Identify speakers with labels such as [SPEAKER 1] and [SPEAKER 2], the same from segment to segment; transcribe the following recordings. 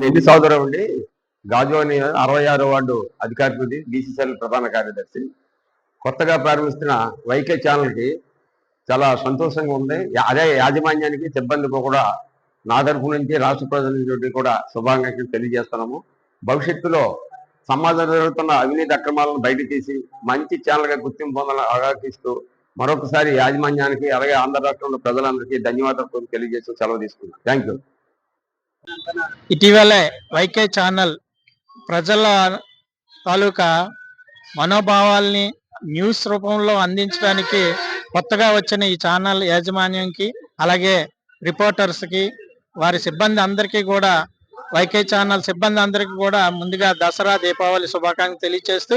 [SPEAKER 1] ఎన్ని సోదరం అండి గాజువాని అరవై ఆరో వార్డు అధికారి బీసీసీఎల్ ప్రధాన కార్యదర్శి. కొత్తగా ప్రారంభిస్తున్న వైకే ఛానల్కి చాలా సంతోషంగా ఉంది. అదే యాజమాన్యానికి సిబ్బందికి కూడా నా తరఫు నుంచి రాష్ట్ర ప్రజల కూడా శుభాకాంక్షలు తెలియజేస్తున్నాము. భవిష్యత్తులో సమాజంలో జరుగుతున్న అవినీతి అక్రమాలను బయట తీసి మంచి ఛానల్గా గుర్తింపు పొందాలని ఆకాంక్షిస్తూ మరొకసారి యాజమాన్యానికి అలాగే ఆంధ్ర రాష్ట్రంలో ప్రజలందరికీ ధన్యవాదాలు తెలియజేస్తూ సెలవు తీసుకున్నాను థ్యాంక్ యూ.
[SPEAKER 2] ఇటీవలే వైకే ఛానల్ ప్రజల తాలూకా మనోభావాల్ని న్యూస్ రూపంలో అందించడానికి కొత్తగా వచ్చిన ఈ ఛానల్ యాజమాన్యంకి అలాగే రిపోర్టర్స్కి వారి సిబ్బంది అందరికీ కూడా వైకే ఛానల్ సిబ్బంది అందరికీ కూడా ముందుగా దసరా దీపావళి శుభాకాంక్షలు తెలియజేస్తూ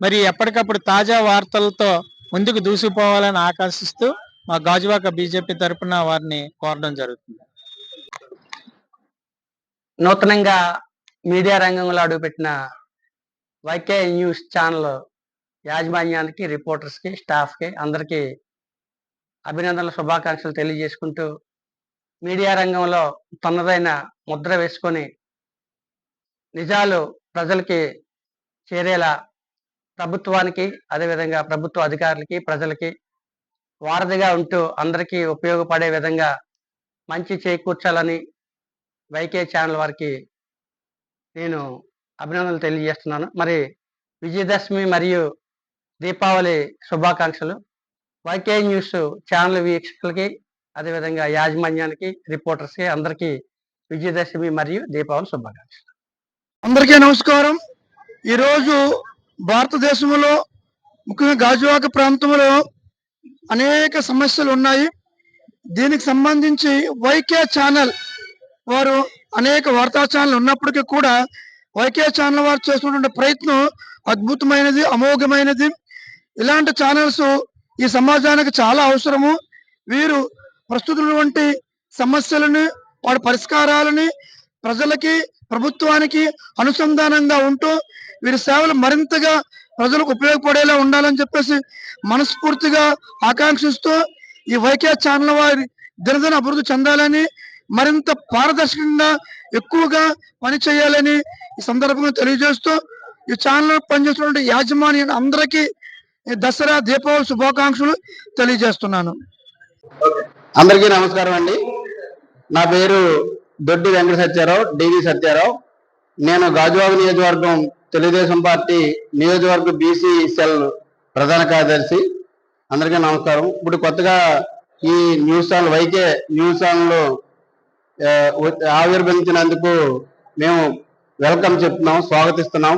[SPEAKER 2] మరి ఎప్పటికప్పుడు తాజా వార్తలతో ముందుకు దూసుకుపోవాలని ఆకాశిస్తూ మా గాజువాక బీజేపీ తరఫున వారిని కోరడం జరుగుతుంది.
[SPEAKER 3] నూతనంగా మీడియా రంగంలో అడుగుపెట్టిన వైకే న్యూస్ ఛానల్ యాజమాన్యానికి రిపోర్టర్స్కి స్టాఫ్కి అందరికీ అభినందనల శుభాకాంక్షలు తెలియజేసుకుంటూ మీడియా రంగంలో తనదైన ముద్ర వేసుకొని నిజాలు ప్రజలకి చేరేలా ప్రభుత్వానికి అదేవిధంగా ప్రభుత్వ అధికారులకి ప్రజలకి వారధిగా ఉంటూ అందరికీ ఉపయోగపడే విధంగా మంచి చేకూర్చాలని వైకే ఛానల్ వారికి నేను అభినందనలు తెలియజేస్తున్నాను. మరి విజయదశమి మరియు దీపావళి శుభాకాంక్షలు. వైకే న్యూస్ ఛానల్ వీక్షకులకి అదేవిధంగా యాజమాన్యానికి రిపోర్టర్స్కి అందరికీ విజయదశమి మరియు దీపావళి శుభాకాంక్షలు.
[SPEAKER 4] అందరికీ నమస్కారం. ఈరోజు భారతదేశంలో ముఖ్యంగా గాజువాక ప్రాంతంలో అనేక సమస్యలు ఉన్నాయి. దీనికి సంబంధించి వైకే ఛానల్ వారు అనేక వార్తా ఛానల్ ఉన్నప్పటికీ కూడా వైకే ఛానల్ వారు చేస్తున్నటువంటి ప్రయత్నం అద్భుతమైనది అమోఘమైనది. ఇలాంటి ఛానల్స్ ఈ సమాజానికి చాలా అవసరము. వీరు ప్రస్తుతం వంటి సమస్యలని వాడి పరిష్కారాలని ప్రజలకి ప్రభుత్వానికి అనుసంధానంగా ఉంటూ వీరి సేవలు మరింతగా ప్రజలకు ఉపయోగపడేలా ఉండాలని చెప్పేసి మనస్ఫూర్తిగా ఆకాంక్షిస్తూ ఈ వైకే ఛానల్ వారి దినదిన అభివృద్ధి చెందాలని మరింత పారదర్శకంగా ఎక్కువగా పని చేయాలని ఈ సందర్భంగా తెలియజేస్తూ ఈ ఛానల్ పనిచేస్తున్న యాజమాన్యం అందరికీ దసరా దీపావళి శుభాకాంక్షలు తెలియజేస్తున్నాను.
[SPEAKER 5] అందరికీ నమస్కారం అండి. నా పేరు దొడ్డి వెంకట సత్యారావు డివి సత్యారావు. నేను గాజువాక నియోజకవర్గం తెలుగుదేశం పార్టీ నియోజకవర్గ బీసీ సెల్ ప్రధాన కార్యదర్శి. అందరికీ నమస్కారం. ఇప్పుడు కొత్తగా ఈ news channel YK news channel ఆవిర్భవించినందుకు మేము వెల్కమ్ చెప్తున్నాం స్వాగతిస్తున్నాం.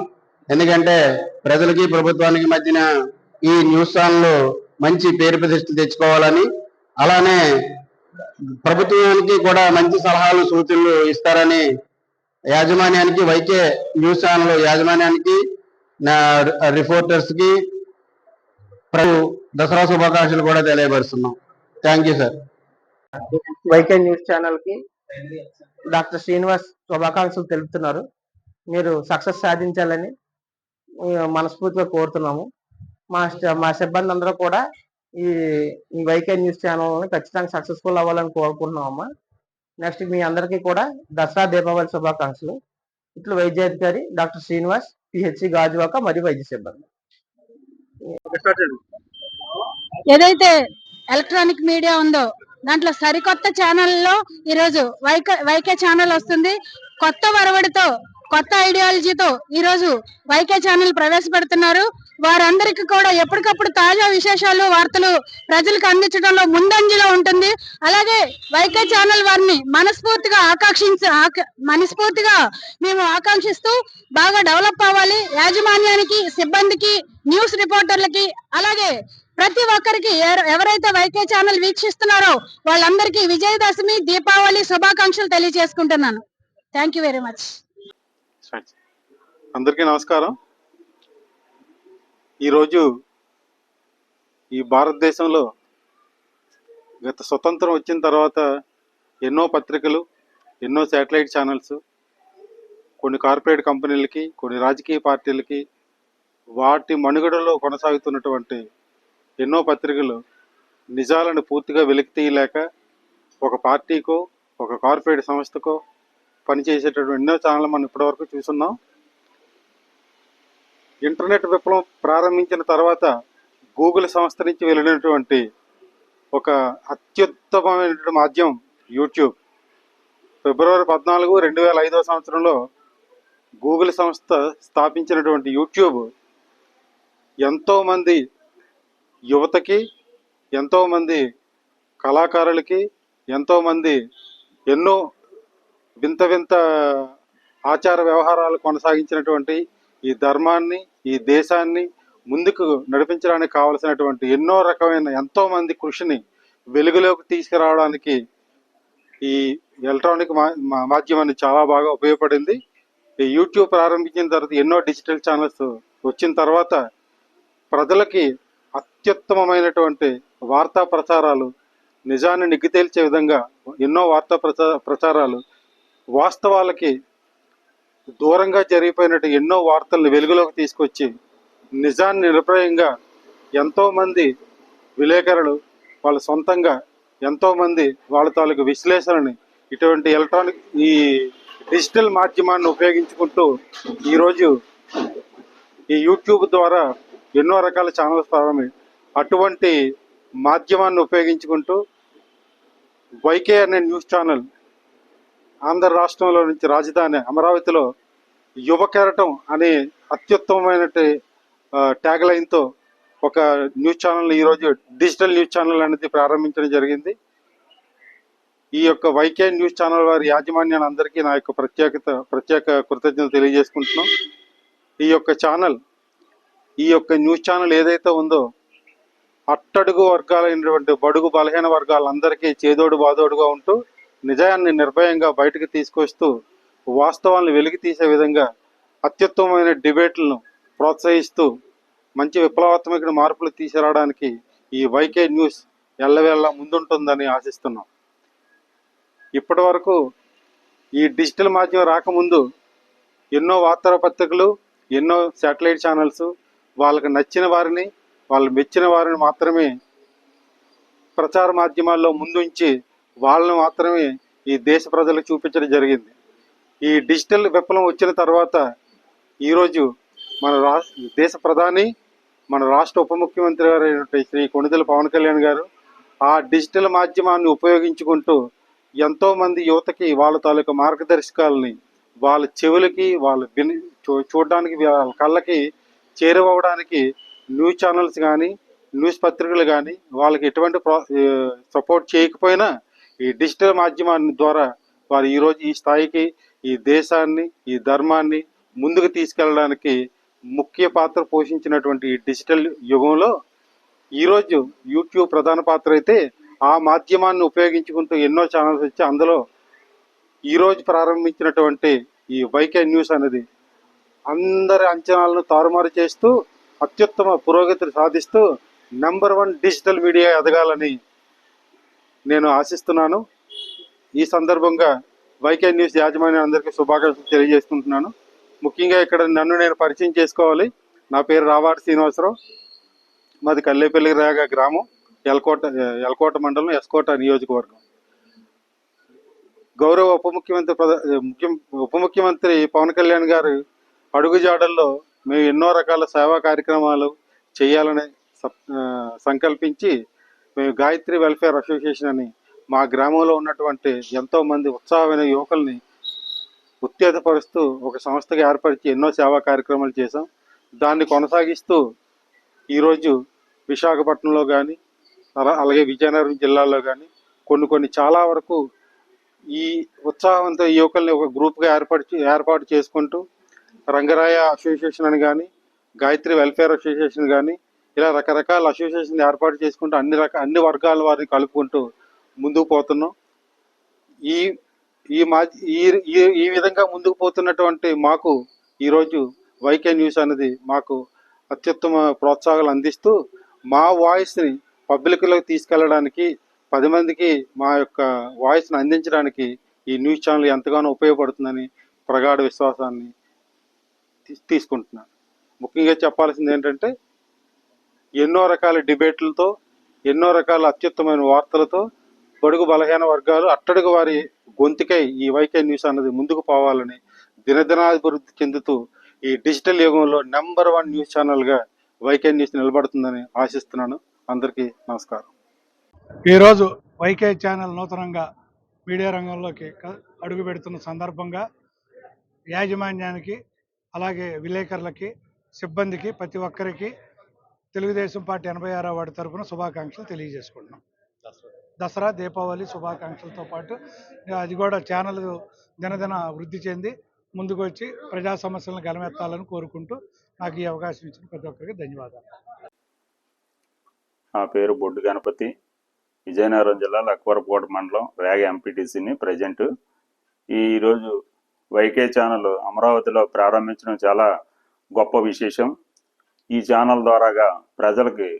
[SPEAKER 5] ఎందుకంటే ప్రజలకి ప్రభుత్వానికి మధ్యన ఈ న్యూస్ ఛానల్ మంచి పేరు ప్రతిష్ట తెచ్చుకోవాలని అలానే ప్రభుత్వానికి కూడా మంచి సలహాలు సూచనలు ఇస్తారని యాజమాన్యానికి వైకే న్యూస్ ఛానల్ యాజమాన్యానికి నా రిపోర్టర్స్కి ప్రభు దసరా శుభాకాంక్షలు కూడా తెలియపరుస్తున్నాం. Thank you sir.
[SPEAKER 3] YK news ఛానల్కి డాక్టర్ శ్రీనివాస్ శుభాకాంక్షలు తెలుపుతున్నారు. మీరు సక్సెస్ సాధించాలని మనస్ఫూర్తిగా కోరుతున్నాము. మా మా సిబ్బంది అందరూ కూడా ఈ వైకే న్యూస్ ఛానల్ ఖచ్చితంగా సక్సెస్ఫుల్ అవ్వాలని కోరుకుంటున్నామమ్మా. నెక్స్ట్ మీ అందరికీ కూడా దసరా దీపావళి శుభాకాంక్షలు. ఇట్లు వైద్యాధికారి డాక్టర్ శ్రీనివాస్ పిహెచ్సి గాజువాక మరియు వైద్య సిబ్బంది.
[SPEAKER 6] ఏదైతే ఎలక్ట్రానిక్ మీడియా ఉందో దాంట్లో సరికొత్త ఛానల్లో ఈరోజు వైకే వైకే ఛానల్ వస్తుంది. కొత్త వరవడితో కొత్త ఐడియాలజీతో ఈరోజు వైకే ఛానల్ ప్రవేశపెడుతున్నారు. వారందరికీ కూడా ఎప్పటికప్పుడు తాజా విశేషాలు వార్తలు ప్రజలకు అందించడంలో ముందంజలో ఉంటుంది. అలా వైకే ఛానల్ వారిని మనస్ఫూర్తిగా ఆకాంక్షించ మనస్ఫూర్తిగా మేము ఆకాంక్షిస్తూ బాగా డెవలప్ అవ్వాలి. యాజమాన్యానికి సిబ్బందికి న్యూస్ రిపోర్టర్లకి అలాగే ప్రతి ఒక్కరికి ఎవరైతే వైకే ఛానల్ వీక్షిస్తున్నారో వాళ్ళందరికీ విజయదశమి దీపావళి శుభాకాంక్షలు తెలియజేసుకుంటున్నాను. థ్యాంక్ యూ వెరీ మచ్
[SPEAKER 7] అందరికీ నమస్కారం. ఈరోజు ఈ భారతదేశంలో గత స్వతంత్రం వచ్చిన తర్వాత ఎన్నో పత్రికలు ఎన్నో శాటిలైట్ ఛానల్స్ కొన్ని కార్పొరేట్ కంపెనీలకి కొన్ని రాజకీయ పార్టీలకి వాటి మనుగడలో కొనసాగుతున్నటువంటి ఎన్నో పత్రికలు నిజాలను పూర్తిగా వెలికి తీయలేక ఒక పార్టీకో ఒక కార్పొరేట్ సంస్థకో పనిచేసేటటువంటి ఎన్నో ఛానల్ మనం ఇప్పటివరకు చూస్తున్నాం. ఇంటర్నెట్ విప్లవం ప్రారంభించిన తర్వాత గూగుల్ సంస్థ నుంచి వెళ్ళినటువంటి ఒక అత్యుత్తమమైనటువంటి మాధ్యమం యూట్యూబ్. ఫిబ్రవరి పద్నాలుగు రెండు వేల ఐదవ సంవత్సరంలో గూగుల్ సంస్థ స్థాపించినటువంటి యూట్యూబ్ ఎంతోమంది యువతకి ఎంతోమంది కళాకారులకి ఎంతోమంది ఎన్నో వింత వింత ఆచార వ్యవహారాలు కొనసాగించినటువంటి ఈ ధర్మాన్ని ఈ దేశాన్ని ముందుకు నడిపించడానికి కావలసినటువంటి ఎన్నో రకమైన ఎంతో మంది కృషిని వెలుగులోకి తీసుకురావడానికి ఈ ఎలక్ట్రానిక్ మా మాధ్యమాన్ని చాలా బాగా ఉపయోగపడింది. ఈ యూట్యూబ్ ప్రారంభించిన తర్వాత ఎన్నో డిజిటల్ ఛానల్స్ వచ్చిన తర్వాత ప్రజలకి అత్యుత్తమమైనటువంటి వార్తా ప్రచారాలు నిజాన్ని నిగ్గు తేల్చే విధంగా ఎన్నో వార్తా ప్రచారాలు వాస్తవాలకి దూరంగా జరిగిపోయినట్టు ఎన్నో వార్తలను వెలుగులోకి తీసుకొచ్చి నిజాన్ని నిరప్రయంగా ఎంతోమంది విలేకరులు వాళ్ళ సొంతంగా ఎంతోమంది వాళ్ళ తాలూకు విశ్లేషణని ఇటువంటి ఎలక్ట్రానిక్ ఈ డిజిటల్ మాధ్యమాన్ని ఉపయోగించుకుంటూ ఈరోజు ఈ యూట్యూబ్ ద్వారా ఎన్నో రకాల ఛానల్స్ ప్రారంభమై అటువంటి మాధ్యమాన్ని ఉపయోగించుకుంటూ వైకే అనే న్యూస్ ఛానల్ ఆంధ్ర రాష్ట్రంలో నుంచి రాజధాని అమరావతిలో యువ కెరటం అనే అత్యుత్తమమైన ట్యాగ్ లైన్తో ఒక న్యూస్ ఛానల్ ఈరోజు డిజిటల్ న్యూస్ ఛానల్ అనేది ప్రారంభించడం జరిగింది. ఈ యొక్క వైకే న్యూస్ ఛానల్ వారి యాజమాన్యాన్ని అందరికీ నా యొక్క ప్రత్యేకత ప్రత్యేక కృతజ్ఞతలు తెలియజేసుకుంటున్నాం. ఈ యొక్క ఛానల్ ఈ యొక్క న్యూస్ ఛానల్ ఏదైతే ఉందో అట్టడుగు వర్గాలైనటువంటి బడుగు బలహీన వర్గాలందరికీ చేదోడు బాదోడుగా ఉంటూ నిజాన్ని నిర్భయంగా బయటకు తీసుకొస్తూ వాస్తవాలను వెలికి తీసే విధంగా అత్యుత్తమమైన డిబేట్లను ప్రోత్సహిస్తూ మంచి విప్లవాత్మక మార్పులు తీసుకురావడానికి ఈ వైకే న్యూస్ ఎల్లవేళ్ళ ముందుంటుందని ఆశిస్తున్నాం. ఇప్పటి వరకు ఈ డిజిటల్ మాధ్యమం రాకముందు ఎన్నో వార్తాపత్రికలు ఎన్నో శాటిలైట్ ఛానల్స్ వాళ్ళకి నచ్చిన వారిని వాళ్ళు మెచ్చిన వారిని మాత్రమే ప్రచార మాధ్యమాల్లో ముందుంచి వాళ్ళని మాత్రమే ఈ దేశ ప్రజలకు చూపించడం జరిగింది. ఈ డిజిటల్ విప్లవం వచ్చిన తర్వాత ఈరోజు మన రాష్ట్ర దేశ ప్రధాని మన రాష్ట్ర ఉప ముఖ్యమంత్రి గారు శ్రీ కొణిదెల పవన్ కళ్యాణ్ గారు ఆ డిజిటల్ మాధ్యమాన్ని ఉపయోగించుకుంటూ ఎంతోమంది యువతకి వాళ్ళ తాలూకా మార్గదర్శకాలని వాళ్ళ చెవులకి వాళ్ళ విని చూడడానికి వాళ్ళ కళ్ళకి చేరువవడానికి న్యూస్ ఛానల్స్ కానీ న్యూస్ పత్రికలు కానీ వాళ్ళకి ఎటువంటి సపోర్ట్ చేయకపోయినా ఈ డిజిటల్ మాధ్యమాన్ని ద్వారా వారు ఈరోజు ఈ స్థాయికి ఈ దేశాన్ని ఈ ధర్మాన్ని ముందుకు తీసుకెళ్ళడానికి ముఖ్య పాత్ర పోషించినటువంటి డిజిటల్ యుగంలో ఈరోజు యూట్యూబ్ ప్రధాన పాత్ర అయితే ఆ మాధ్యమాన్ని ఉపయోగించుకుంటూ ఎన్నో ఛానల్స్ వచ్చి అందులో ఈరోజు ప్రారంభించినటువంటి ఈ వైకే న్యూస్ అనేది అందరి అంచనాలను తారుమారు చేస్తూ అత్యుత్తమ పురోగతిని సాధిస్తూ నెంబర్ వన్ డిజిటల్ మీడియా ఎదగాలని నేను ఆశిస్తున్నాను. ఈ సందర్భంగా వైకే న్యూస్ యాజమాన్యం అందరికీ శుభాకాంక్షలు తెలియజేసుకుంటున్నాను. ముఖ్యంగా ఇక్కడ నన్ను నేను పరిచయం చేసుకోవాలి. నా పేరు రావాడి శ్రీనివాసరావు. మాది కల్లేపల్లి రాగ గ్రామం ఎల్కోట ఎల్కోట మండలం ఎస్కోట నియోజకవర్గం. గౌరవ ఉప ముఖ్యమంత్రి ప్రధా- ముఖ్య ఉప ముఖ్యమంత్రి పవన్ కళ్యాణ్ గారు అడుగుజాడల్లో మేము ఎన్నో రకాల సేవా కార్యక్రమాలు చేయాలని సప్- సంకల్పించి మేము గాయత్రి వెల్ఫేర్ అసోసియేషన్ అని మా గ్రామంలో ఉన్నటువంటి ఎంతోమంది ఉత్సాహమైన యువకుల్ని ఉత్తేజపరుస్తూ ఒక సంస్థగా ఏర్పరిచి ఎన్నో సేవా కార్యక్రమాలు చేశాం. దాన్ని కొనసాగిస్తూ ఈరోజు విశాఖపట్నంలో కానీ అలాగే విజయనగరం జిల్లాలో కానీ కొన్ని కొన్ని చాలా వరకు ఈ ఉత్సాహంతో ఈ యువకుల్ని ఒక గ్రూప్గా ఏర్పరిచి ఏర్పాటు చేసుకుంటూ రంగరాయ అసోసియేషన్ అని కానీ గాయత్రి వెల్ఫేర్ అసోసియేషన్ కానీ ఇలా రకరకాల అసోసియేషన్ ఏర్పాటు చేసుకుంటూ అన్ని రక అన్ని వర్గాల వారిని కలుపుకుంటూ ముందుకు పోతున్నాం. ఈ ఈ మా ఈ ఈ- ఈ విధంగా ముందుకు పోతున్నటువంటి మాకు ఈరోజు వైకే న్యూస్ అనేది మాకు అత్యుత్తమ ప్రోత్సాహాలు అందిస్తూ మా వాయిస్ని పబ్లిక్లోకి తీసుకెళ్ళడానికి పది మందికి మా యొక్క వాయిస్ని అందించడానికి ఈ న్యూస్ ఛానల్ ఎంతగానో ఉపయోగపడుతుందని ప్రగాఢ విశ్వాసాన్ని తీ- తీసుకుంటున్నాను ముఖ్యంగా చెప్పాల్సింది ఏంటంటే ఎన్నో రకాల డిబేట్లతో ఎన్నో రకాల అత్యుత్తమైన వార్తలతో బడుగు బలహీన వర్గాలు అట్టడుగు వారి గొంతుకై ఈ వైకే న్యూస్ అన్నది ముందుకు పోవాలని దినదినాభివృద్ధి చెందుతూ ఈ డిజిటల్ యుగంలో నెంబర్ వన్ న్యూస్ ఛానల్గా వైకే న్యూస్ నిలబడుతుందని ఆశిస్తున్నాను. అందరికీ నమస్కారం.
[SPEAKER 8] ఈరోజు వైకే ఛానల్ నూతనంగా మీడియా రంగంలోకి అడుగు పెడుతున్న సందర్భంగా యాజమాన్యానికి అలాగే విలేకరులకి సిబ్బందికి ప్రతి ఒక్కరికి తెలుగుదేశం పార్టీ ఎనభై ఆరో వాడి తరఫున శుభాకాంక్షలు తెలియజేసుకుంటున్నాం. దసరా దీపావళి శుభాకాంక్షలతో పాటు అది కూడా ఛానల్ దినదిన వృద్ధి చెంది ముందుకు వచ్చి ప్రజా సమస్యలను గలమెత్తాలని కోరుకుంటూ నాకు ఈ అవకాశం ఇచ్చిన ప్రతి ఒక్కరికి ధన్యవాదాలు.
[SPEAKER 9] నా పేరు బొడ్డు గణపతి. విజయనగరం జిల్లా లక్వరపూట మండలం వేగ ఎంపీటీసీని ప్రజెంట్. ఈరోజు వైకే ఛానల్ అమరావతిలో ప్రారంభించడం చాలా గొప్ప విశేషం. ఈ ఛానల్ ద్వారాగా ప్రజలకి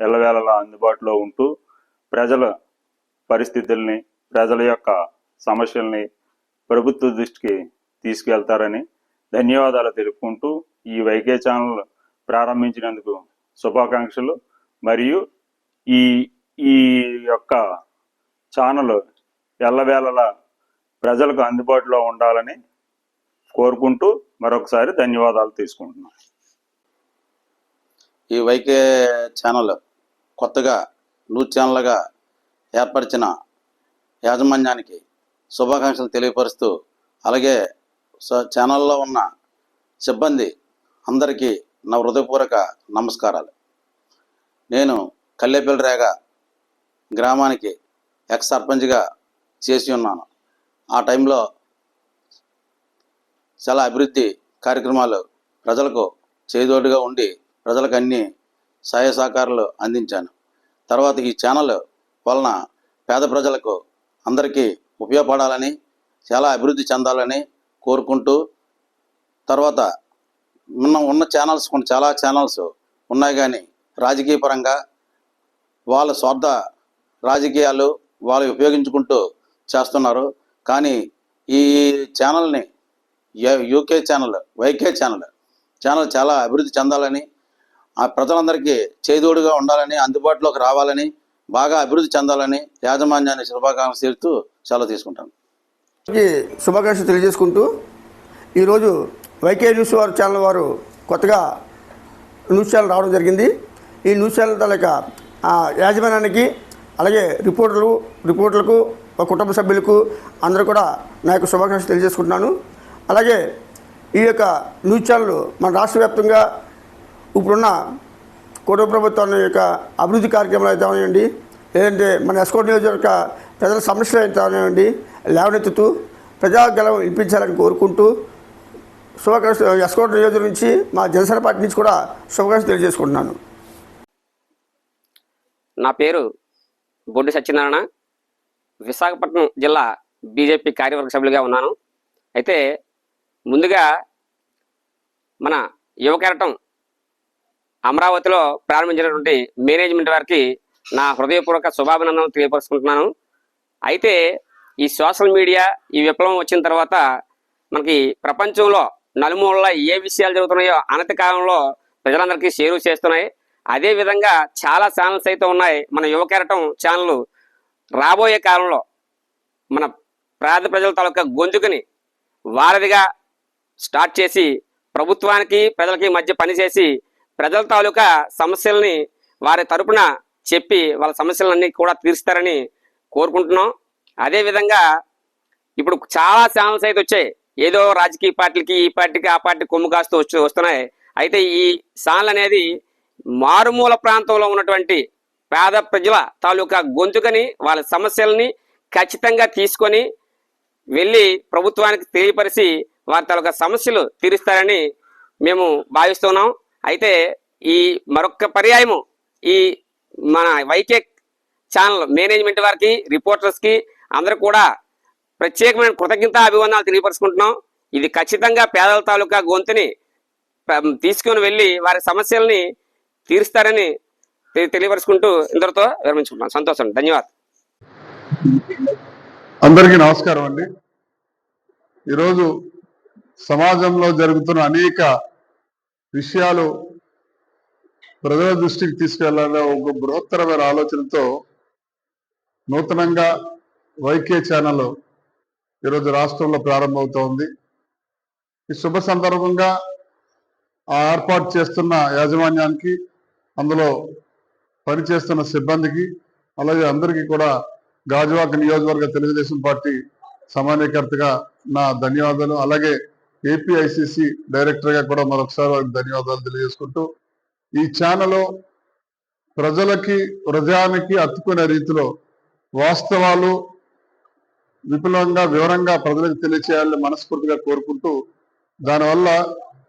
[SPEAKER 9] ఎల్లవేళలా అందుబాటులో ఉంటూ ప్రజల పరిస్థితుల్ని ప్రజల యొక్క సమస్యల్ని ప్రభుత్వ దృష్టికి తీసుకెళ్తారని ధన్యవాదాలు తెలుపుకుంటూ ఈ వైకే ఛానల్ ప్రారంభించినందుకు శుభాకాంక్షలు. మరియు ఈ ఈ యొక్క ఛానల్ ఎల్లవేళలా ప్రజలకు అందుబాటులో ఉండాలని కోరుకుంటూ మరొకసారి ధన్యవాదాలు తీసుకుంటున్నాను.
[SPEAKER 5] ఈ వైకే ఛానల్ కొత్తగా న్యూస్ ఛానల్గా ఏర్పరిచిన యాజమాన్యానికి శుభాకాంక్షలు తెలియపరుస్తూ అలాగే స- ఛానల్లో ఉన్న సిబ్బంది అందరికీ నా హృదయపూర్వక నమస్కారాలు. నేను కల్లేపల్లి రేగ గ్రామానికి ఎక్స్ సర్పంచ్గా చేసి ఉన్నాను. ఆ టైంలో చాలా అభివృద్ధి కార్యక్రమాలు ప్రజలకు చేదోడుగా ఉండి ప్రజలకు అన్ని సహాయ సహకారాలు అందించాను. తర్వాత ఈ ఛానల్ వలన పేద ప్రజలకు అందరికీ ఉపయోగపడాలని చాలా అభివృద్ధి చెందాలని కోరుకుంటూ తర్వాత ఉన్న ఉన్న ఛానల్స్ కొన్ని చాలా ఛానల్స్ ఉన్నాయి కానీ రాజకీయ పరంగా వాళ్ళ స్వార్థ రాజకీయాలు వాళ్ళు ఉపయోగించుకుంటూ చేస్తున్నారు. కానీ ఈ ఛానల్ని UK channel YK channel channel చాలా అభివృద్ధి చెందాలని ఆ ప్రజలందరికీ చేదోడుగా ఉండాలని అందుబాటులోకి రావాలని బాగా అభివృద్ధి చెందాలని యాజమాన్యాన్ని శుభాకాంక్షలు తీరుతూ సెలవు తీసుకుంటాను.
[SPEAKER 4] శుభాకాంక్షలు తెలియజేసుకుంటూ ఈరోజు వైకే న్యూస్ వారు ఛానల్ వారు కొత్తగా న్యూస్ ఛానల్ రావడం జరిగింది. ఈ న్యూస్ ఛానల్ తాలూకా యాజమాన్యానికి అలాగే రిపోర్టర్లు రిపోర్టర్లకు మా కుటుంబ సభ్యులకు అందరూ కూడా నా యొక్క శుభాకాంక్షలు తెలియజేసుకుంటున్నాను. అలాగే ఈ యొక్క న్యూస్ ఛానల్ మన రాష్ట్ర వ్యాప్తంగా ఇప్పుడున్న కుటుంబ ప్రభుత్వం యొక్క అభివృద్ధి కార్యక్రమాలు అయితే లేదంటే మన ఎస్కోట్ నియోజకవర్గ ప్రజల సమస్యలు అయితే ఉన్నాయండి. లేవనెత్తుతూ ప్రజాగలం ఇప్పించాలని కోరుకుంటూ శుభాకాంక్ష ఎస్కోట్ నియోజకవర్గం నుంచి మా జనసేన పార్టీ నుంచి కూడా శుభాకాంక్షలు తెలియజేసుకుంటున్నాను.
[SPEAKER 10] నా పేరు బొడ్డు సత్యనారాయణ. విశాఖపట్నం జిల్లా బీజేపీ కార్యవర్గ సభ్యులుగా ఉన్నాను. అయితే ముందుగా మన యువకెరటం అమరావతిలో ప్రారంభించినటువంటి మేనేజ్మెంట్ వారికి నా హృదయపూర్వక శుభాభినందనలు తెలియపరుచుకుంటున్నాను. అయితే ఈ సోషల్ మీడియా ఈ విప్లవం వచ్చిన తర్వాత మనకి ప్రపంచంలో నలుమూలల ఏ విషయాలు జరుగుతున్నాయో అనతి కాలంలో ప్రజలందరికీ షేరు చేస్తున్నాయి. అదే విధంగా చాలా ఛానల్స్ అయితే ఉన్నాయి. మన యువ కెరటం ఛానళ్ళు రాబోయే కాలంలో మన పేద ప్రజల తాలూకా గొంతుకుని వారధిగా స్టార్ట్ చేసి ప్రభుత్వానికి ప్రజలకి మధ్య పనిచేసి ప్రజల తాలూకా సమస్యల్ని వారి తరపున చెప్పి వాళ్ళ సమస్యలన్నీ కూడా తీరుస్తారని కోరుకుంటున్నాం. అదేవిధంగా ఇప్పుడు చాలా ఛానల్స్ అయితే వచ్చాయి. ఏదో రాజకీయ పార్టీలకి ఈ పార్టీకి ఆ పార్టీ కొమ్ము కాస్తూ వచ్చి వస్తున్నాయి. అయితే ఈ ఛానల్ అనేది మారుమూల ప్రాంతంలో ఉన్నటువంటి పేద ప్రజల తాలూకా గొంతుకని వాళ్ళ సమస్యల్ని ఖచ్చితంగా తీసుకొని వెళ్ళి ప్రభుత్వానికి తెలియపరిచి వారి తాలూకా సమస్యలు తీరుస్తారని మేము భావిస్తున్నాం. అయితే ఈ మరొక పర్యాయము ఈ మన వైకే ఛానల్ మేనేజ్మెంట్ వారికి రిపోర్టర్స్కి అందరూ కూడా ప్రత్యేకమైన కృతజ్ఞత అభివందనాలు తెలియపరుచుకుంటున్నాం. ఇది ఖచ్చితంగా పేదల తాలూకా గొంతుని తీసుకొని వెళ్ళి వారి సమస్యల్ని తీరుస్తారని తెలియపరుచుకుంటూ ఇందరితో విరమించుకుంటున్నాం. సంతోషం. ధన్యవాదాలు.
[SPEAKER 11] అందరికీ నమస్కారం అండి. ఈరోజు సమాజంలో జరుగుతున్న అనేక విషయాలు ప్రజల దృష్టికి తీసుకెళ్ళాలనే ఒక బృహత్తరమైన ఆలోచనతో నూతనంగా వైకే ఛానల్ ఈరోజు రాష్ట్రంలో ప్రారంభమవుతోంది. ఈ శుభ సందర్భంగా ఆ ఏర్పాటు చేస్తున్న యాజమాన్యానికి అందులో పనిచేస్తున్న సిబ్బందికి అలాగే అందరికీ కూడా గాజువాక నియోజకవర్గ తెలుగుదేశం పార్టీ సమన్వయకర్తగా నా ధన్యవాదాలు. అలాగే ఏపీఐసిసి డైరెక్టర్గా కూడా మరొకసారి వారికి ధన్యవాదాలు తెలియజేసుకుంటూ ఈ ఛానల్ ప్రజలకి ప్రజానికి అత్తుకునే రీతిలో వాస్తవాలు విపులంగా వివరంగా ప్రజలకు తెలియచేయాలని మనస్ఫూర్తిగా కోరుకుంటూ దానివల్ల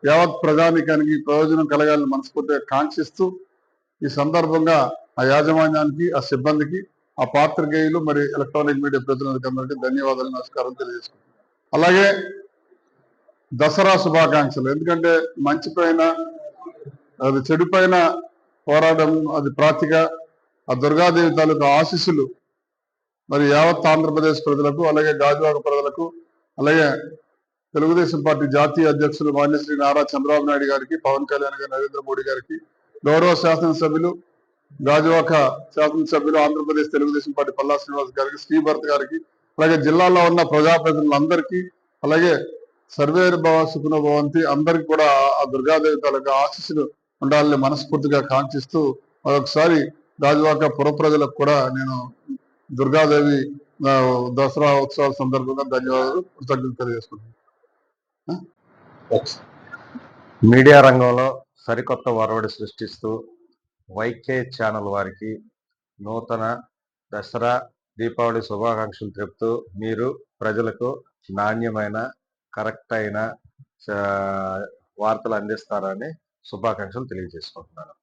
[SPEAKER 11] యావత్ ప్రజానికానికి ప్రయోజనం కలగాలని మనస్ఫూర్తిగా కాంక్షిస్తూ ఈ సందర్భంగా ఆ యాజమాన్యానికి ఆ సిబ్బందికి ఆ పాత్రికేయులు మరి ఎలక్ట్రానిక్ మీడియా ప్రతినిధులకి అందరికీ ధన్యవాదాలు నమస్కారం తెలియజేసుకుంటున్నాను. అలాగే దసరా శుభాకాంక్షలు. ఎందుకంటే మంచి పైన అది చెడు పైన పోరాటం అది ప్రాతిక ఆ దుర్గాదేవి తాలూకు ఆశీస్సులు మరి యావత్ ఆంధ్రప్రదేశ్ ప్రజలకు అలాగే గాజువాక ప్రజలకు అలాగే తెలుగుదేశం పార్టీ జాతీయ అధ్యక్షులు మాన్యశ్రీ నారా చంద్రబాబు నాయుడు గారికి పవన్ కళ్యాణ్ గారు నరేంద్ర మోడీ గారికి గౌరవ శాసనసభ్యులు గాజువాక శాసనసభ్యులు ఆంధ్రప్రదేశ్ తెలుగుదేశం పార్టీ పల్లా శ్రీనివాస్ గారికి శ్రీభరత్ గారికి అలాగే జిల్లాలో ఉన్న ప్రజాప్రతినిధులందరికీ అలాగే సర్వేరు భవ సుఖన భవంతి. అందరికి కూడా ఆ దుర్గాదేవి తాలూకా ఆశీస్సులు ఉండాలని మనస్ఫూర్తిగా కాంక్షిస్తూ మరొకసారి గాజువాక పుర ప్రజలకు కూడా నేను దుర్గాదేవి దసరా ఉత్సవాల సందర్భంగా ధన్యవాదాలు కృతజ్ఞతలు తెలియజేసుకుంటున్నాను.
[SPEAKER 1] మీడియా రంగంలో సరికొత్త వరవడి సృష్టిస్తూ వైకే ఛానల్ వారికి నూతన దసరా దీపావళి శుభాకాంక్షలు చెప్తూ మీరు ప్రజలకు నాణ్యమైన కరెక్ట్ అయిన వార్తలు అందిస్తారని శుభాకాంక్షలు తెలియజేసుకుంటున్నాను.